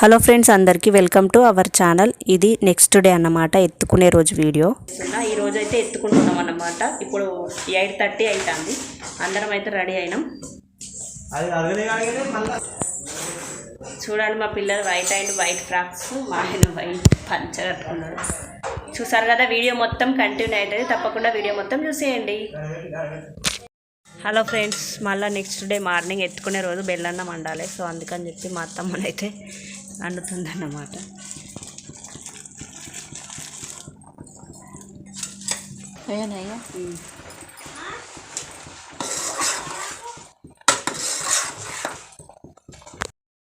Hello friends అందరికీ welcome to our channel. ఇది next day అన్నమాట ఎత్తుకునే రోజు వీడియో. ఈ రోజు అయితే ఎత్తుకుంటున్నాం అన్నమాట. ఇప్పుడు ఎయిట్ థర్టీ అవుతుంది అందరం అయితే రెడీ అయినాం. చూడండి మా పిల్లలు వైట్ అండ్ వైట్ ఫ్రాక్స్ మా ఆయన వైట్ పంచ కట్టుకున్నారు. చూసారు కదా వీడియో మొత్తం కంటిన్యూ అవుతుంది. తప్పకుండా వీడియో మొత్తం చూసేయండి. హలో ఫ్రెండ్స్ మళ్ళీ నెక్స్ట్ డే మార్నింగ్ ఎత్తుకునే రోజు బెల్లన్నం వండాలి. సో అందుకని చెప్పి మా అత్తమ్మనైతే వండుతుందన్నమాట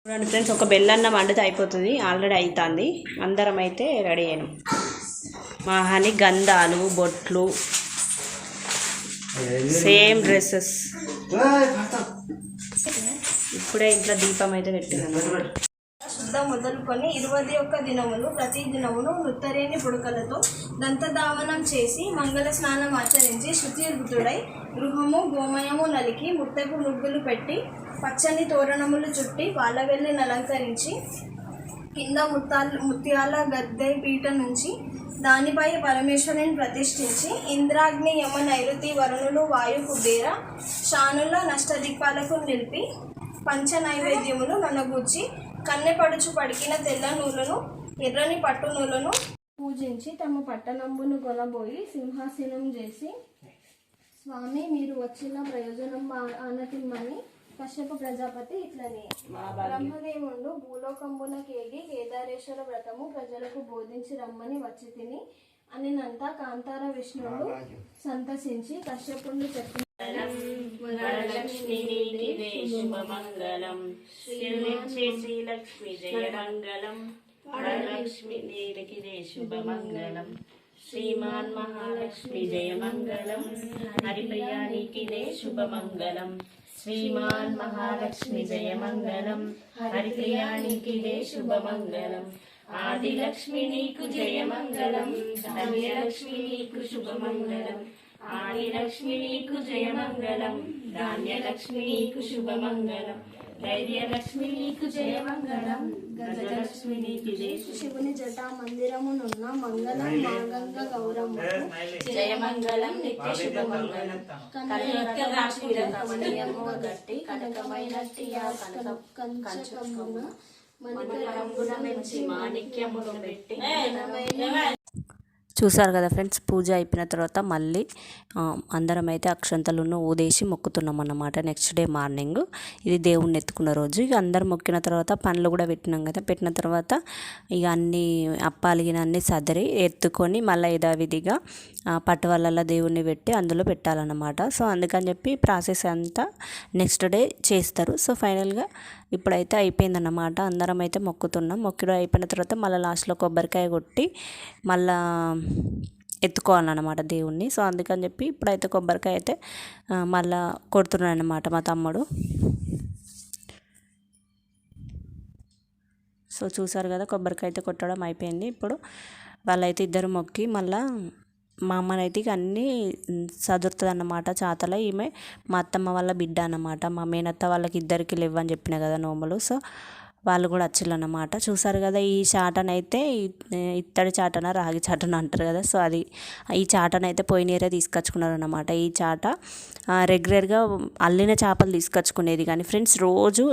చూడండి ఫ్రెండ్స్ ఒక బెల్లన్నం వండితే అయిపోతుంది. ఆల్రెడీ అవుతుంది అందరం అయితే రెడీ అయినాం. మా హని గంధాలు బొట్లు సేమ్ డ్రెస్సెస్. ఇప్పుడే ఇంట్లో దీపం అయితే పెట్టినాను శుద్ధ మొదలుకొని ఇరవై ఒక్క దినములు ప్రతి దినమును నుత్తరేని పుడకలతో దంతధావనం చేసి మంగళ స్నానం ఆచరించి శుచిర్భుతుడై గృహము గోమయము నలికి ముత్తపు ముగ్గులు పెట్టి పచ్చని తోరణములు చుట్టి పాలవెల్లిని అలంకరించి కింద ముత్తాల ముత్యాల గద్దె పీట నుంచి దానిపై పరమేశ్వరుని ప్రతిష్ఠించి ఇంద్రాగ్ని యమ నైరుతి వరుణులు వాయు కుబేర శానుల నష్టదిక్పాలకు నిలిపి పంచ నైవేద్యములు ననగూర్చి కన్నెపడుచు పడికిన తెల్ల నూలను ఎర్రని పట్టు నూలను పూజించి తమ పట్టణంబును కొనబోయి సింహాసనం చేసి స్వామి మీరు వచ్చిన ప్రయోజనం అనతిమ్మని కశ్యప ప్రజాపతి ఇట్లని. బ్రహ్మదేవుడు భూలోకంబున కేగి కేదారేశ్వర వ్రతము ప్రజలకు బోధించి రమ్మని వచ్చి తిని అనినంత కాంతార విష్ణువుడు సంతసించి కశ్యపుడు చెప్పిన శుభమంగళం. శ్రీలక్ష్మి జయమంగళం. వరలక్ష్మి నీలకిదే శుభమంగళం. శ్రీమాన్ మహాలక్ష్మి జయమంగళం. హరిప్రియానికిదే శుభమంగళం. శ్రీమాన్ మహాలక్ష్మి జయమంగళం. హరిప్రియానికిదే శుభమంగళం. ఆదిలక్ష్మి నీకు జయమంగళం. ధన్యలక్ష్మి నీకు శుభమంగళం. ఆదిలక్ష్మి నీకు జయమంగళం ధాన్యలక్ష్మి నీకు శుభమంగళం ధైర్యలక్ష్మి నీకు జయమంగళం గజలక్ష్మి నీకు శివుని జటా మందిరమునున్న మంగళం మాగంగ గౌరమ్మకు జయమంగళం నిత్య శుభమంగళం. గట్టి కనకమైనట్టి కంచకమున మణికరంబున మెచ్చి మాణిక్యమును పెట్టి చూసారు కదా ఫ్రెండ్స్ పూజ అయిపోయిన తర్వాత మళ్ళీ అందరం అయితే అక్షంతలను ఊదేసి మొక్కుతున్నాం అన్నమాట నెక్స్ట్ డే మార్నింగ్ ఇది దేవుణ్ణి ఎత్తుకున్న రోజు. ఇక అందరు మొక్కిన తర్వాత పండ్లు కూడా పెట్టినాం కదా. పెట్టిన తర్వాత ఇక అన్ని అప్పాలిగిన అన్ని సదరి ఎత్తుకొని మళ్ళీ యథావిధిగా పట్టువల్ల దేవుణ్ణి పెట్టి అందులో పెట్టాలన్నమాట. సో అందుకని చెప్పి ప్రాసెస్ అంతా నెక్స్ట్ డే చేస్తారు. సో ఫైనల్గా ఇప్పుడైతే అయిపోయిందన్నమాట. అందరం అయితే మొక్కుతున్నాం. మొక్కుడు అయిపోయిన తర్వాత మళ్ళీ లాస్ట్లో కొబ్బరికాయ కొట్టి మళ్ళా ఎత్తుకోవాలన్నమాట దేవుణ్ణి. సో అందుకని చెప్పి ఇప్పుడైతే కొబ్బరికాయ అయితే మళ్ళా కొడుతున్నాడు అనమాట మా తమ్ముడు. సో చూసారు కదా కొబ్బరికాయ అయితే కొట్టడం అయిపోయింది. ఇప్పుడు వాళ్ళైతే ఇద్దరు మొక్కి మళ్ళీ మా అమ్మనైతే ఇక అన్నీ చదువుతుంది అన్నమాట చాతల ఈమె మా అత్తమ్మ వాళ్ళ బిడ్డ అన్నమాట. మా మేనత్త వాళ్ళకి ఇద్దరికి లేవని చెప్పిన కదా నోములు సో వాళ్ళు కూడా వచ్చిల్లన్నమాట చూసారు కదా ఈ చాటనైతే ఇత్తడి చాటన రాగి చాటన అంటారు కదా. సో అది ఈ చాటనైతే పోయినీరే తీసుకొచ్చుకున్నారు అన్నమాట ఈ చాట రెగ్యులర్గా అల్లిన చేపలు తీసుకొచ్చుకునేది. కానీ ఫ్రెండ్స్ రోజు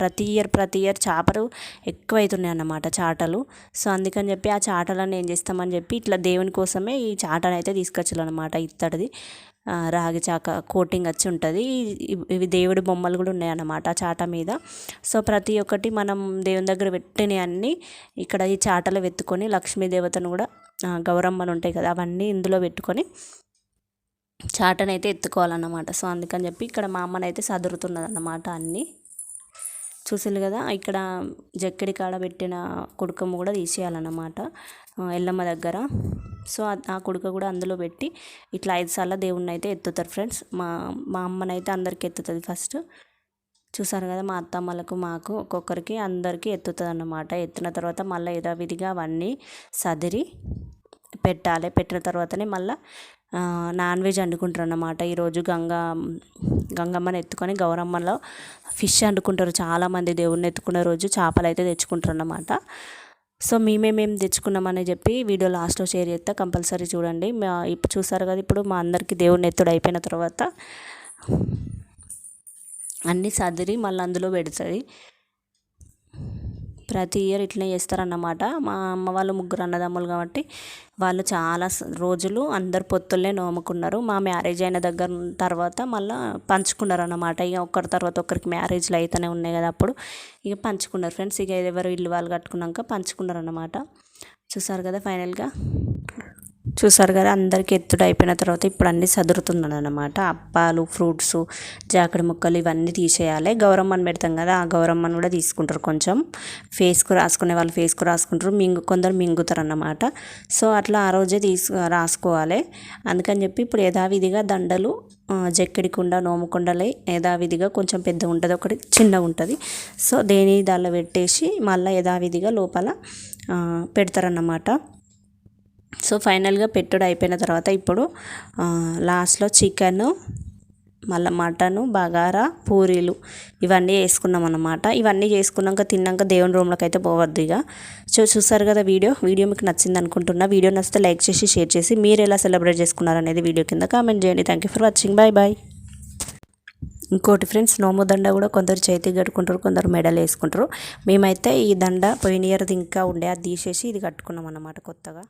ప్రతి ఇయర్ ప్రతి ఇయర్ చేపలు ఎక్కువ అవుతున్నాయి అన్నమాట చాటలు. సో అందుకని చెప్పి ఆ చాటలను ఏం చేస్తామని చెప్పి ఇట్లా దేవుని కోసమే ఈ చాటను అయితే తీసుకొచ్చాలన్నమాట ఇత్తడిది. రాగి చాక కోటింగ్ వచ్చి ఉంటుంది. ఇవి- ఇవి దేవుడి బొమ్మలు కూడా ఉన్నాయన్నమాట ఆ చాట మీద. సో ప్రతి ఒక్కటి మనం దేవుని దగ్గర పెట్టినవి అన్నీ ఇక్కడ ఈ చాటలో వెతుకొని లక్ష్మీదేవతను కూడా గౌరమ్మలు ఉంటాయి కదా అవన్నీ ఇందులో పెట్టుకొని చాటనైతే ఎత్తుకోవాలన్నమాట. సో అందుకని చెప్పి ఇక్కడ మా అమ్మనైతే సదురుతున్నదన్నమాట అన్నీ. చూసారు కదా ఇక్కడ జక్కడి కాడ పెట్టిన కుడుకము కూడా తీసేయాలన్నమాట ఎల్లమ్మ దగ్గర. సో ఆ- కుడుక కూడా అందులో పెట్టి ఇట్లా ఐదు సార్లు దేవుణ్ణి అయితే ఎత్తుతారు ఫ్రెండ్స్. మా మా అమ్మనైతే అందరికి ఎత్తుతుంది ఫస్ట్. చూసారు కదా మా అత్తమ్మలకు మాకు ఒక్కొక్కరికి అందరికీ ఎత్తుతుంది అన్నమాట ఎత్తిన తర్వాత మళ్ళీ యథావిధిగా అవన్నీ సదిరి పెట్టాలి. పెట్టిన తర్వాతనే మళ్ళీ నాన్ వెజ్ వండుకుంటారు అన్నమాట ఈరోజు గంగా గంగమ్మని ఎత్తుకొని గౌరమ్మలో ఫిష్ వండుకుంటారు. చాలామంది దేవుడిని ఎత్తుకునే రోజు చేపలు అయితే తెచ్చుకుంటారు అన్నమాట సో మేమేమేమి తెచ్చుకున్నామని చెప్పి వీడియో లాస్ట్లో షేర్ చేస్తా. కంపల్సరీ చూడండి. మా ఇప్పుడు చూసారు కదా ఇప్పుడు మా అందరికీ దేవుడిని ఎత్తుడు అయిపోయిన తర్వాత అన్నీ సదిరి మళ్ళీ అందులో పెడుతుంది. ప్రతి ఇయర్ ఇట్లనే చేస్తారన్నమాట. మా అమ్మ వాళ్ళు ముగ్గురు అన్నదమ్ములు కాబట్టి వాళ్ళు చాలా రోజులు అందరు పొత్తులనే నోముకున్నారు. మా మ్యారేజ్ అయిన దగ్గర తర్వాత మళ్ళీ పంచుకున్నారు అన్నమాట ఇక ఒకరి తర్వాత ఒకరికి మ్యారేజ్లు అయితేనే ఉన్నాయి కదా అప్పుడు. ఇక పంచుకున్నారు ఫ్రెండ్స్. ఇక ఎవరు ఇల్లు వాళ్ళు కట్టుకున్నాక పంచుకున్నారు అన్నమాట చూసారు కదా ఫైనల్గా? చూసారు కదా అందరికీ ఎత్తుడు అయిపోయిన తర్వాత ఇప్పుడు అన్నీ సదురుతున్నాను అనమాట అప్పాలు ఫ్రూట్స్ జాకెట్ ముక్కలు ఇవన్నీ తీసేయాలి. గౌరమ్మని పెడతాం కదా ఆ గౌరమ్మని కూడా తీసుకుంటారు కొంచెం. ఫేస్కు రాసుకునే వాళ్ళు ఫేస్కు రాసుకుంటారు మింగు కొందరు మింగుతారు అన్నమాట సో అట్లా ఆ రోజే తీసు రాసుకోవాలి. అందుకని చెప్పి ఇప్పుడు యథావిధిగా దండలు జక్కిడి కుండ నోముకుండలే యథావిధిగా కొంచెం పెద్ద ఉంటుంది ఒకటి చిన్నగా ఉంటుంది. సో దేని దానిలో పెట్టేసి మళ్ళీ యథావిధిగా లోపల పెడతారన్నమాట. సో ఫైనల్గా పెట్టుడు అయిపోయిన తర్వాత ఇప్పుడు లాస్ట్లో చికెను మళ్ళీ మటను బగారా పూరీలు ఇవన్నీ వేసుకున్నాం అనమాట ఇవన్నీ చేసుకున్నాక తిన్నాక దేవుని రూమ్లోకి అయితే పోవద్దు ఇక. సో చూసారు కదా వీడియో? వీడియో మీకు నచ్చింది అనుకుంటున్నా. వీడియో నచ్చితే లైక్ చేసి షేర్ చేసి మీరు ఎలా సెలబ్రేట్ చేసుకున్నారు అనేది వీడియో కింద కామెంట్ చేయండి. Thank you for watching bye bye ఇంకోటి ఫ్రెండ్స్ నోము దండ కూడా కొందరు చేతికి కట్టుకుంటారు కొందరు మెడలు వేసుకుంటారు. మేమైతే ఈ దండ పోయిన ఇయర్ది ఇంకా ఉండే అది తీసేసి ఇది కట్టుకున్నాం అన్నమాట కొత్తగా.